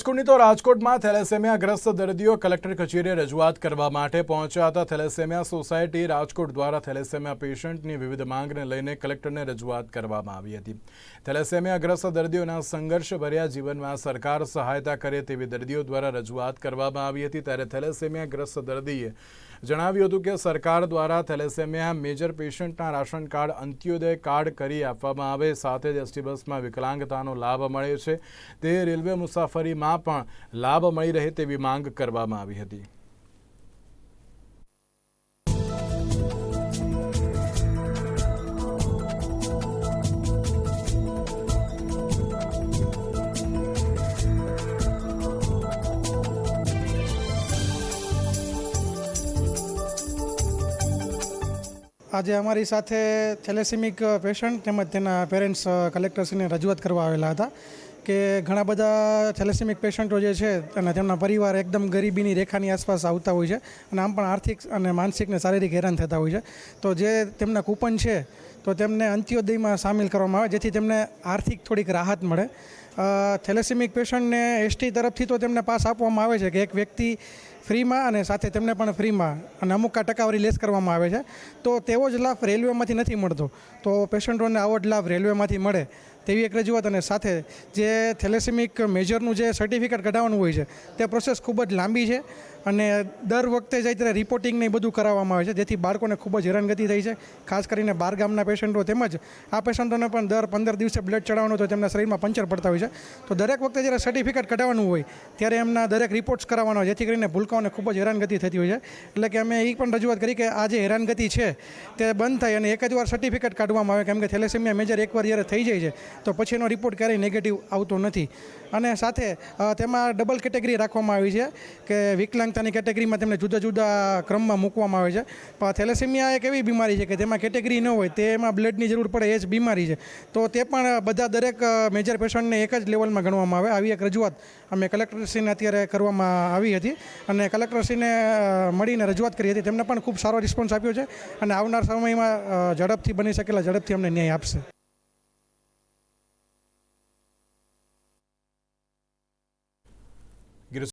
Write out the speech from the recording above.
રાજકોટની તો રાજકોટમાં થેલેસેમિયાગ્રસ્ત દર્દીઓ કલેક્ટર કચેરીએ રજૂઆત કરવા માટે પહોંચ્યા હતા. થેલેસેમિયા સોસાયટી રાજકોટ દ્વારા થેલેસેમિયા પેશન્ટની વિવિધ માંગને લઈને કલેક્ટરને રજૂઆત કરવામાં આવી હતી. થેલેસેમિયાગ્રસ્ત દર્દીઓના સંઘર્ષભર્યા જીવનમાં સરકાર સહાયતા કરે તેવી દર્દીઓ દ્વારા રજૂઆત કરવામાં આવી હતી. ત્યારે થેલેસેમિયાગ્રસ્ત દર્દીએ જણાવ્યું હતું કે સરકાર દ્વારા થેલેસેમિયા મેજર પેશન્ટના રાશન કાર્ડ, અંત્યોદય કાર્ડ કરી આપવામાં આવે. સાથે જ એસટી બસમાં વિકલાંગતાનો લાભ મળે છે. તે રેલવે મુસાફરીમાં પણ લાભ મળી રહે તેવી માંગ કરવામાં આવી હતી. આજે અમારી સાથે થેલેસેમિક પેશન્ટ તેમજ તેના પેરેન્ટ્સ કલેક્ટરશ્રીને રજૂઆત કરવા આવેલા હતા. કે ઘણા બધા થેલેસેમિક પેશન્ટો જે છે અને તેમના પરિવાર એકદમ ગરીબીની રેખાની આસપાસ આવતા હોય છે અને આમ પણ આર્થિક અને માનસિક ને શારીરિક હેરાન થતા હોય છે. તો જે તેમના કૂપન છે, તો તેમને અંત્યોદયમાં સામેલ કરવામાં આવે, જેથી તેમને આર્થિક થોડીક રાહત મળે. થેલેસેમિક પેશન્ટને એસટી તરફથી તો તેમને પાસ આપવામાં આવે છે કે એક વ્યક્તિ ફ્રીમાં અને સાથે તેમને પણ ફ્રીમાં અને અમુક ટકાવારી લેસ કરવામાં આવે છે. તો તેવો જ લાભ રેલવેમાંથી નથી મળતો. તો પેશન્ટોને આવો જ લાભ રેલવેમાંથી મળે. તેવી એક રજૂઆત અને સાથે જે થેલેસેમિક મેજરનું જે સર્ટિફિકેટ કઢાવવાનું હોય છે, તે પ્રોસેસ ખૂબ જ લાંબી છે અને દર વખતે જાય ત્યારે રિપોર્ટિંગને એ બધું કરાવવામાં આવે છે, જેથી બાળકોને ખૂબ જ હેરાનગતિ થઈ છે. ખાસ કરીને બાર ગામના પેશન્ટો તેમજ આ પેશન્ટોને પણ દર પંદર દિવસે બ્લડ ચડાવવાનું તો તેમના શરીરમાં પંચર પડતા હોય છે. તો દરેક વખતે જ્યારે સર્ટિફિકેટ કઢાવવાનું હોય, ત્યારે એમના દરેક રિપોર્ટ્સ કરાવવાના હોય, જેથી કરીને ભૂલકાઓને ખૂબ જ હેરાનગતિ થતી હોય છે. એટલે કે અમે એ પણ રજૂઆત કરી કે આ જે હેરાનગતિ છે, તે બંધ થાય અને એક જ વાર સર્ટિફિકેટ કાઢવામાં આવે, કેમ કે થેલેસેમિયા મેજર એકવાર જ્યારે થઈ જાય છે તો પછી એનો રિપોર્ટ ક્યારેય નેગેટિવ આવતો નથી. અને સાથે તેમાં ડબલ કેટેગરી રાખવામાં આવી છે કે વિકલાંગતાની કેટેગરીમાં તેમને જુદા જુદા ક્રમમાં મૂકવામાં આવે છે. પણ થેલેસેમિયા એક એવી બીમારી છે કે તેમાં કેટેગરી ન હોય, તેમાં બ્લડની જરૂર પડે એ જ બીમારી છે. તો તે પણ બધા દરેક મેજર પેશન્ટને એક જ લેવલમાં ગણવામાં આવે. આવી એક રજૂઆત અમે કલેક્ટરશ્રીને અત્યારે કરવામાં આવી હતી અને કલેક્ટરશ્રીને મળીને રજૂઆત કરી હતી. તેમને પણ ખૂબ સારો રિસ્પોન્સ આપ્યો છે અને આવનાર સમયમાં ઝડપથી બની શકેલા ઝડપથી અમને ન્યાય આપશે. get us